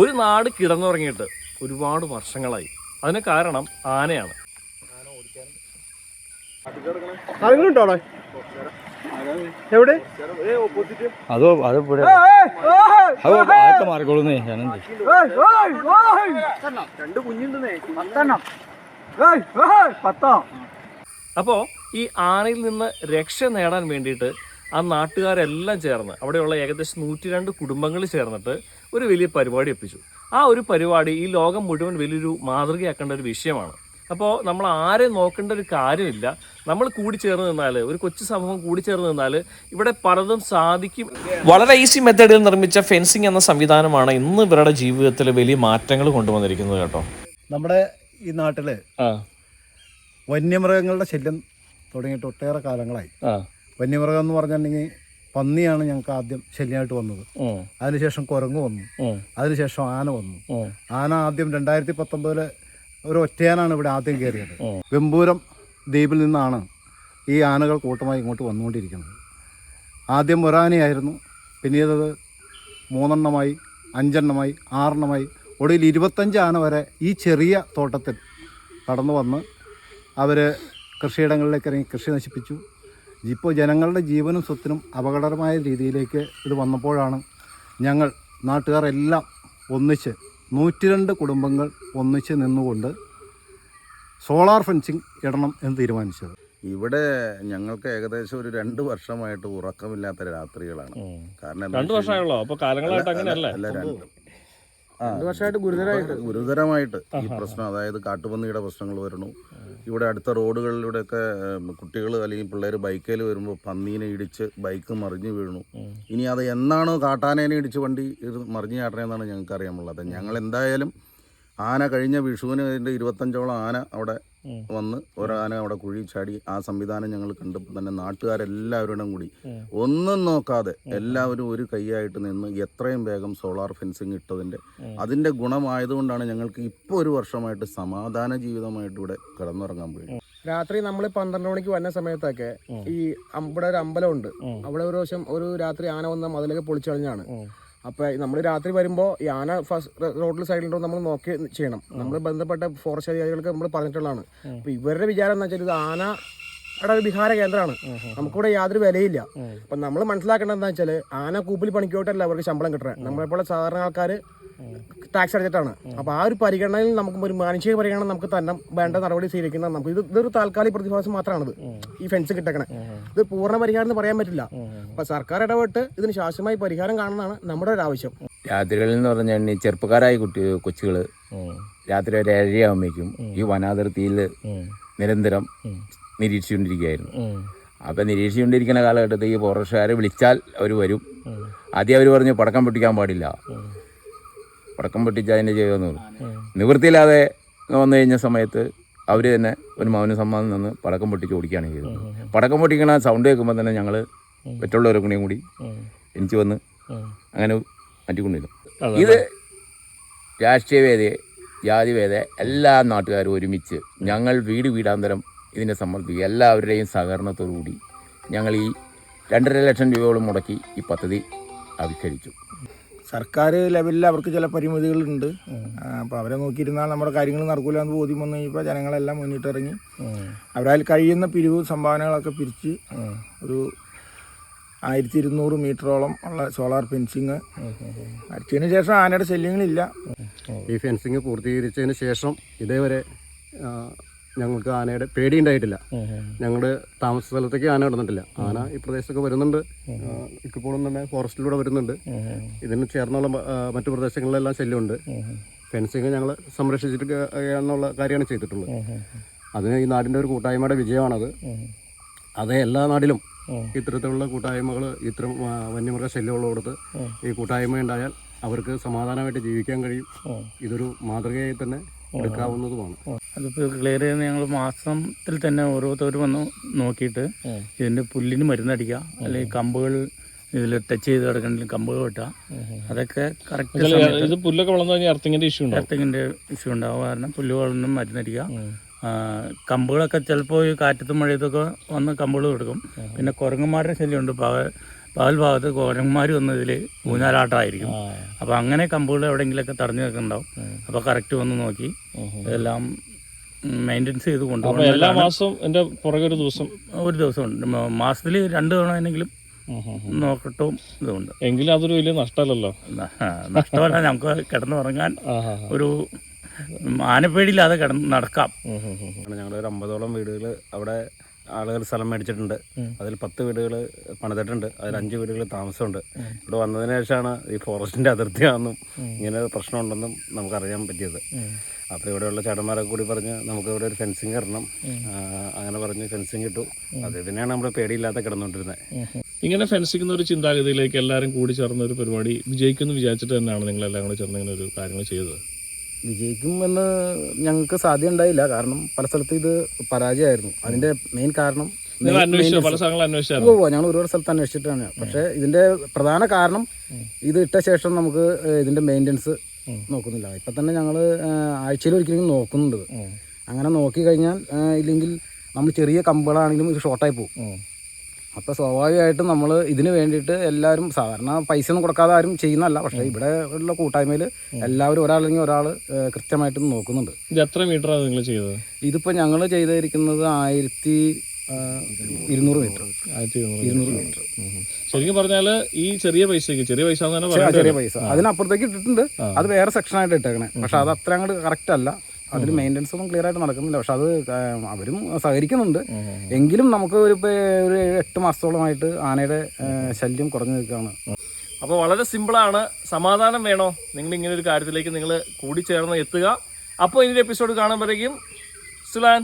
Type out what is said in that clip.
ഒരു നാട് കിടന്നുറങ്ങിയിട്ട് ഒരുപാട് വർഷങ്ങളായി. അതിന് കാരണം ആനയാണ്. എവിടെ? അതോ അത് ഇവിടെ. അത് ആയിട്ട് മാറിക്കോളുന്നേ ഞാനെന്ത് രണ്ട് കുഞ്ഞുണ്ടെന്നേ. പത്തെണ്ണം ഏയ്, ഏയ്, പത്തോ അപ്പോൾ ഈ ആനയിൽ നിന്ന് രക്ഷ നേടാൻ വേണ്ടിയിട്ട് ആ നാട്ടുകാരെല്ലാം ചേർന്ന് അവിടെയുള്ള ഏകദേശം നൂറ്റി രണ്ട് കുടുംബങ്ങൾ ചേർന്നിട്ട് ഒരു വലിയ പരിപാടി എപ്പിച്ചു ആ ഒരു പരിപാടി ഈ ലോകം മുഴുവൻ വലിയൊരു മാതൃകയാക്കേണ്ട ഒരു വിഷയമാണ്. അപ്പോൾ നമ്മൾ ആരെ നോക്കേണ്ട ഒരു കാര്യമില്ല. നമ്മൾ കൂടി ചേർന്ന് നിന്നാൽ ഒരു കൊച്ചു സമൂഹം കൂടി ചേർന്ന് നിന്നാൽ ഇവിടെ പലതും സാധിക്കും. വളരെ ഈസി മെത്തേഡിൽ നിർമ്മിച്ച ഫെൻസിങ് എന്ന സംവിധാനമാണ് ഇന്ന് ഇവരുടെ ജീവിതത്തിൽ വലിയ മാറ്റങ്ങൾ കൊണ്ടുവന്നിരിക്കുന്നത് കേട്ടോ. നമ്മുടെ ഈ നാട്ടിൽ വന്യമൃഗങ്ങളുടെ ശല്യം തുടങ്ങിയിട്ട് ഒട്ടേറെ കാലങ്ങളായി. വന്യമൃഗം എന്ന് പറഞ്ഞിട്ടുണ്ടെങ്കിൽ പന്നിയാണ് ഞങ്ങൾക്ക് ആദ്യം ശല്യമായിട്ട് വന്നത്. അതിനുശേഷം കുരങ്ങ് വന്നു. അതിനുശേഷം ആന വന്നു. ആന ആദ്യം രണ്ടായിരത്തി പത്തൊമ്പതിൽ ഒരു ഒറ്റയാനാണ് ഇവിടെ ആദ്യം കയറിയത്. വെമ്പൂരം ദ്വീപിൽ നിന്നാണ് ഈ ആനകൾ കൂട്ടമായി ഇങ്ങോട്ട് വന്നുകൊണ്ടിരിക്കുന്നത്. ആദ്യം ഒരാനയായിരുന്നു പിന്നീട് അത് മൂന്നെണ്ണമായി അഞ്ചെണ്ണമായി ആറെണ്ണമായി ഒടുവിൽ ഇരുപത്തഞ്ച് ആന വരെ ഈ ചെറിയ തോട്ടത്തിൽ കടന്നു വന്ന് അവർ കൃഷിയിടങ്ങളിലേക്ക് ഇറങ്ങി കൃഷി നശിപ്പിച്ചു. ഇപ്പോൾ ജനങ്ങളുടെ ജീവനും സ്വത്തിനും അപകടകരമായ രീതിയിലേക്ക് ഇത് വന്നപ്പോഴാണ് ഞങ്ങൾ നാട്ടുകാരെല്ലാം ഒന്നിച്ച് നൂറ്റിരണ്ട് കുടുംബങ്ങൾ ഒന്നിച്ച് നിന്നുകൊണ്ട് സോളാർ ഫെൻസിങ് ഇടണം എന്ന് തീരുമാനിച്ചത്. ഇവിടെ ഞങ്ങൾക്ക് ഏകദേശം ഒരു രണ്ട് വർഷമായിട്ട് ഉറക്കമില്ലാത്ത രാത്രികളാണ്. കാരണം രണ്ട് വർഷമായുള്ളൂ വർഷമായുള്ളോ? അപ്പൊ കാലങ്ങളായിട്ട് അങ്ങനെയല്ല? അല്ല രണ്ട്. വർഷമായിട്ട് ഗുരുതരമായിട്ട്. ഗുരുതരമായിട്ട് ഈ പ്രശ്നം അതായത് കാട്ടുപന്നിയുടെ പ്രശ്നങ്ങൾ വരണു ഇവിടെ അടുത്ത റോഡുകളിലൂടെ ഒക്കെ കുട്ടികൾ അല്ലെങ്കിൽ പിള്ളേർ ബൈക്കിൽ വരുമ്പോൾ പന്നീനെ ഇടിച്ച് ബൈക്ക് മറിഞ്ഞു വീണു. ഇനി അത് എന്നാണോ കാട്ടാനേനെ ഇടിച്ച് വണ്ടി മറിഞ്ഞു ചാട്ടണേന്നാണ് ഞങ്ങൾക്ക് അറിയാമുള്ളത് ഞങ്ങൾ എന്തായാലും ആന കഴിഞ്ഞ വിഷുവിന് ഇതിന്റെ ഇരുപത്തഞ്ചോളം ആന അവിടെ വന്ന് ഒരാന അവിടെ കുഴി ചാടി ആ സംവിധാനം ഞങ്ങൾ കണ്ടപ്പോൾ തന്നെ നാട്ടുകാരെല്ലാവരുടെയും കൂടി ഒന്നും നോക്കാതെ എല്ലാവരും ഒരു കൈയായിട്ട് നിന്ന് എത്രയും വേഗം സോളാർ ഫെൻസിങ് ഇട്ടതിന്റെ അതിന്റെ ഗുണമായതുകൊണ്ടാണ് ഞങ്ങൾക്ക് ഇപ്പോൾ ഒരു വർഷമായിട്ട് സമാധാന ജീവിതമായിട്ട് ഇവിടെ കിടന്നുറങ്ങാൻ പോയി രാത്രി നമ്മൾ പന്ത്രണ്ട് മണിക്ക് വന്ന സമയത്തൊക്കെ ഈ ഇവിടെ ഒരു അമ്പലമുണ്ട്. അവിടെ ഒരു ദിവസം ഒരു രാത്രി ആന വന്ന മതിലൊക്കെ പൊളിച്ചു കളഞ്ഞാണ് അപ്പൊ നമ്മൾ രാത്രി വരുമ്പോൾ യാന ആന ഫസ്റ്റ് റോഡിൽ സൈഡിലുണ്ടോ നമ്മൾ നോക്കി ചെയ്യണം. നമ്മൾ ബന്ധപ്പെട്ട ഫോറസ്റ്റ് അധികാരികൾക്ക് നമ്മൾ പറഞ്ഞിട്ടുള്ളതാണ്. അപ്പോൾ ഇവരുടെ വിചാരം എന്ന് വെച്ചാൽ ഇത് ആന ഇവിടെ ഒരു വിഹാര കേന്ദ്രമാണ്. നമുക്കിവിടെ യാതൊരു വിലയില്ല. അപ്പൊ നമ്മൾ മനസ്സിലാക്കേണ്ടത് എന്താ വെച്ചാൽ ആന കൂപ്പിൽ പണിക്കോട്ടല്ല അവർക്ക് ശമ്പളം കിട്ടുന്നത് നമ്മളെപ്പോലെ സാധാരണ ആൾക്കാർ ടാക്സ് അടച്ചിട്ടാണ് അപ്പൊ ആ ഒരു പരിഗണനയിൽ നമുക്ക് ഒരു മാനുഷിക പരിഗണന നമുക്ക് തന്നെ വേണ്ട നടപടി സ്വീകരിക്കുന്ന നമുക്ക് ഇത് ഇതൊരു താൽക്കാലിക പ്രതിഭാസം മാത്രമാണിത്. ഈ ഫെൻസ് കിട്ടക്കണേ. ഇത് പൂർണ പരിഹാരം എന്ന് പറയാൻ പറ്റില്ല. അപ്പൊ സർക്കാർ ഇടപെട്ട് ഇതിന് ശാശ്വതമായി പരിഹാരം കാണുന്നതാണ് നമ്മുടെ ഒരു ആവശ്യം. രാത്രികളിൽ എന്ന് പറഞ്ഞാൽ ഈ ചെറുപ്പക്കാരായ കുട്ടി കൊച്ചുകൾ രാത്രി ഒരു ഏഴരയാകുമ്പോഴേക്കും ഈ വനാതിർത്തിയിൽ നിരന്തരം നിരീക്ഷിച്ചുകൊണ്ടിരിക്കുകയായിരുന്നു. അപ്പം നിരീക്ഷിച്ചുകൊണ്ടിരിക്കുന്ന കാലഘട്ടത്തിൽ ഈ ഫോറസ്റ്റുകാരെ വിളിച്ചാൽ അവർ വരും. ആദ്യം അവർ പറഞ്ഞു പടക്കം പൊട്ടിക്കാൻ പാടില്ല. പടക്കം പൊട്ടിച്ച് അതിന്റെ പറഞ്ഞു നിവൃത്തിയില്ലാതെ വന്നു കഴിഞ്ഞ സമയത്ത് അവർ തന്നെ ഒരു മൗന സമ്മതം നിന്ന് പടക്കം പൊട്ടിച്ച് ഓടിക്കുകയാണ് ചെയ്തത്. പടക്കം പൊട്ടിക്കണ സൗണ്ട് കേൾക്കുമ്പോൾ തന്നെ ഞങ്ങൾ മറ്റുള്ളവരെ കൂടിയും കൂടി എനിക്ക് വന്ന് അങ്ങനെ മാറ്റിക്കൊണ്ടിരുന്നു. ഇത് രാഷ്ട്രീയവേദയെ ജാതിവേദ എല്ലാ നാട്ടുകാരും ഒരുമിച്ച് ഞങ്ങൾ വീട് വീടാന്തരം ഇതിനെ സമർപ്പിക്കുക എല്ലാവരുടെയും സഹകരണത്തോടുകൂടി ഞങ്ങൾ ഈ രണ്ടര ലക്ഷം രൂപയോളം മുടക്കി ഈ പദ്ധതി ആവിഷ്കരിച്ചു. സർക്കാർ ലെവലിൽ അവർക്ക് ചില പരിമിതികളുണ്ട്. അപ്പോൾ അവരെ നോക്കിയിരുന്നാൽ നമ്മുടെ കാര്യങ്ങൾ നടക്കില്ല എന്ന് ബോധ്യം വന്നു കഴിഞ്ഞപ്പോൾ ജനങ്ങളെല്ലാം മുന്നിട്ടിറങ്ങി. അവരാൽ കഴിയുന്ന പിരിവ് സംഭാവനകളൊക്കെ പിരിച്ച് ഒരു ആയിരത്തി ഇരുന്നൂറ് മീറ്ററോളം ഉള്ള സോളാർ ഫെൻസിങ് അടിച്ചതിന് ശേഷം ആനയുടെ ശല്യങ്ങളില്ല. ഈ ഫെൻസിങ് പൂർത്തീകരിച്ചതിന് ശേഷം ഇതേവരെ ഞങ്ങൾക്ക് ആനയുടെ പേടി ഉണ്ടായിട്ടില്ല ഞങ്ങളുടെ താമസ സ്ഥലത്തേക്ക് ആന കിടന്നിട്ടില്ല. ആന ഈ പ്രദേശത്തൊക്കെ വരുന്നുണ്ട്. ഇപ്പോഴും തന്നെ ഫോറസ്റ്റിലൂടെ വരുന്നുണ്ട്. ഇതിന് ചേർന്നുള്ള മറ്റു പ്രദേശങ്ങളിലെല്ലാം ശല്യമുണ്ട്. ഫെൻസിങ് ഞങ്ങൾ സംരക്ഷിച്ചിട്ട് എന്നുള്ള കാര്യമാണ് ചെയ്തിട്ടുള്ളത്. അതിന് ഈ നാടിന്റെ ഒരു കൂട്ടായ്മയുടെ വിജയമാണത്. അതേ എല്ലാ നാടിലും ഇത്തരത്തിലുള്ള കൂട്ടായ്മകൾ ഇത്തരം വന്യമൃഗ വന്യമൃഗ ശല്യമുള്ളിടത്ത് ഈ കൂട്ടായ്മ ഉണ്ടായാൽ അവർക്ക് സമാധാനമായിട്ട് ജീവിക്കാൻ കഴിയും. ഇതൊരു മാതൃകയായി തന്നെ എടുക്കാവുന്നതുമാണ്. അതിപ്പോൾ ക്ലിയർ ചെയ്യുന്ന ഞങ്ങൾ മാസത്തിൽ തന്നെ ഓരോരുത്തർ വന്ന് നോക്കിയിട്ട് ഇതിന്റെ പുല്ലിന് മരുന്നടിക്കുക അല്ലെങ്കിൽ കമ്പുകൾ ഇതിൽ ടച്ച് ചെയ്ത് കിടക്കണമെങ്കിൽ കമ്പുകൾ വെട്ടുക. അതൊക്കെ കറക്റ്റ് ഇത് പുല്ലൊക്കെ വളർന്നു കഴിഞ്ഞാൽ ഇഷ്യൂ ഉണ്ടാവും. എർത്തിങ്ങിന്റെ ഇഷ്യൂ ഉണ്ടാവും. കാരണം പുല്ല് വളർന്നും മരുന്നടിക്കുക കമ്പുകളൊക്കെ ചിലപ്പോൾ ഈ കാറ്റത്തും മഴയത്തൊക്കെ വന്ന് കമ്പുകൾ കൊടുക്കും പിന്നെ കുരങ്ങന്മാരുടെ ശല്യമുണ്ട്. പകൽ പകൽ ഭാഗത്ത് കുരങ്ങന്മാർ വന്ന് ഇതിൽ ഊഞ്ഞാലാട്ടമായിരിക്കും അപ്പോൾ അങ്ങനെ കമ്പുകൾ എവിടെയെങ്കിലുമൊക്കെ തടഞ്ഞു നിൽക്കുന്നുണ്ടാവും. അപ്പോൾ കറക്റ്റ് വന്ന് നോക്കി. ഇതെല്ലാം മെയിന്റെനൻസ് ചെയ്ത് അപ്പൊ എല്ലാ മാസവും എന്റെ പുറകെ ഒരു ദിവസം ഒരു ദിവസമുണ്ട് മാസത്തിൽ രണ്ട് തവണ ആണെങ്കിലും നോക്കട്ടും ഇതുണ്ട്. എങ്കിലും അതൊരു വലിയ നഷ്ടമല്ലല്ലോ? നഷ്ടമല്ല. നമുക്ക് കിടന്നുറങ്ങാൻ ഒരു ആനപ്പേടിയില്ലാതെ കിടന്ന് നടക്കാം. ഞങ്ങളൊരു ഒരു അമ്പതോളം വീടുകൾ അവിടെ ആളുകൾ സ്ഥലം മേടിച്ചിട്ടുണ്ട്. അതിൽ പത്ത് വീടുകൾ പണിതിട്ടുണ്ട്. അതിൽ അഞ്ച് വീടുകൾ താമസമുണ്ട്. ഇവിടെ വന്നതിന് ശേഷമാണ് ഈ ഫോറസ്റ്റിന്റെ അതിർത്തിയാണെന്നും ഇങ്ങനെ പ്രശ്നമുണ്ടെന്നും നമുക്കറിയാൻ പറ്റിയത്. അപ്പോൾ ഇവിടെയുള്ള ചേട്ടന്മാരൊക്കെ കൂടി പറഞ്ഞ് നമുക്ക് ഇവിടെ ഒരു ഫെൻസിങ് ഇടണം. അങ്ങനെ പറഞ്ഞ് ഫെൻസിങ് ഇട്ടു. അത് ഇതിനെയാണ് നമ്മൾ പേടിയില്ലാതെ കിടന്നുകൊണ്ടിരുന്നത്. ഇങ്ങനെ ഫെൻസിക്കുന്ന ഒരു ചിന്താഗതിയിലേക്ക് എല്ലാവരും കൂടി ചേർന്ന ഒരു പരിപാടി വിജയിക്കുമെന്ന് വിചാരിച്ചിട്ട് തന്നെയാണ് നിങ്ങൾ എല്ലാം കൂടി ചേർന്ന് ഇങ്ങനെ ഒരു കാര്യങ്ങൾ ചെയ്തത്. വിജയിക്കുമെന്ന് ഞങ്ങൾക്ക് സാധ്യത ഉണ്ടായില്ല. കാരണം പല സ്ഥലത്തും ഇത് പരാജയമായിരുന്നു. അതിന്റെ മെയിൻ കാരണം ഞങ്ങൾ ഒരുപാട് സ്ഥലത്ത് അന്വേഷിച്ചിട്ടാണ്. പക്ഷെ ഇതിന്റെ പ്രധാന കാരണം ഇത് ഇട്ട ശേഷം നമുക്ക് ഇതിന്റെ മെയിന്റെനൻസ് നോക്കുന്നില്ല. ഇപ്പൊ തന്നെ ഞങ്ങൾ ആഴ്ചയിൽ ഒരിക്കലും നോക്കുന്നുണ്ട്. അങ്ങനെ നോക്കി കഴിഞ്ഞാൽ ഇല്ലെങ്കിൽ നമ്മൾ ചെറിയ കമ്പുകളാണെങ്കിലും ഇത് ഷോർട്ടായി പോകും. അപ്പോൾ സ്വാഭാവികമായിട്ടും നമ്മൾ ഇതിന് വേണ്ടിയിട്ട് എല്ലാവരും സാധാരണ പൈസ ഒന്നും കൊടുക്കാതെ ആരും ചെയ്യുന്നതല്ല. പക്ഷേ ഇവിടെ ഉള്ള കൂട്ടായ്മയിൽ എല്ലാവരും ഒരാളെങ്കിൽ ഒരാൾ കൃത്യമായിട്ട് നോക്കുന്നുണ്ട്. ഇത് എത്ര മീറ്ററാണ് നിങ്ങൾ ചെയ്തത്? ഇതിപ്പോൾ ഞങ്ങൾ ചെയ്തിരിക്കുന്നത് ആയിരത്തി ഇരുന്നൂറ് മീറ്റർ ഇരുന്നൂറ് മീറ്റർ ശരിക്കും പറഞ്ഞാൽ ഈ ചെറിയ പൈസക്ക് ചെറിയ പൈസ ചെറിയ. പൈസ. അതിനപ്പുറത്തേക്ക് ഇട്ടിട്ടുണ്ട്. അത് വേറെ സെക്ഷനായിട്ട് ഇട്ടേക്കണേ. പക്ഷെ അത് അത്ര അങ്ങോട്ട് കറക്റ്റ് അല്ല. അതിൽ മെയിന്റനൻസ് ഒന്നും ക്ലിയർ ആയിട്ട് നടക്കുന്നില്ല. പക്ഷെ അത് അവരും സഹകരിക്കുന്നുണ്ട്. എങ്കിലും നമുക്ക് ഒരു ഒരു എട്ട് മാസത്തോളമായിട്ട് ആനയുടെ ശല്യം കുറഞ്ഞു നിൽക്കുകയാണ്. അപ്പോൾ വളരെ സിമ്പിളാണ് സമാധാനം വേണോ? നിങ്ങൾ ഇങ്ങനെ ഒരു കാര്യത്തിലേക്ക് നിങ്ങൾ കൂടി ചേർന്ന് എത്തുക. അപ്പോൾ ഇതിന്റെ എപ്പിസോഡ് കാണുമ്പോഴേക്കും സുലാൻ.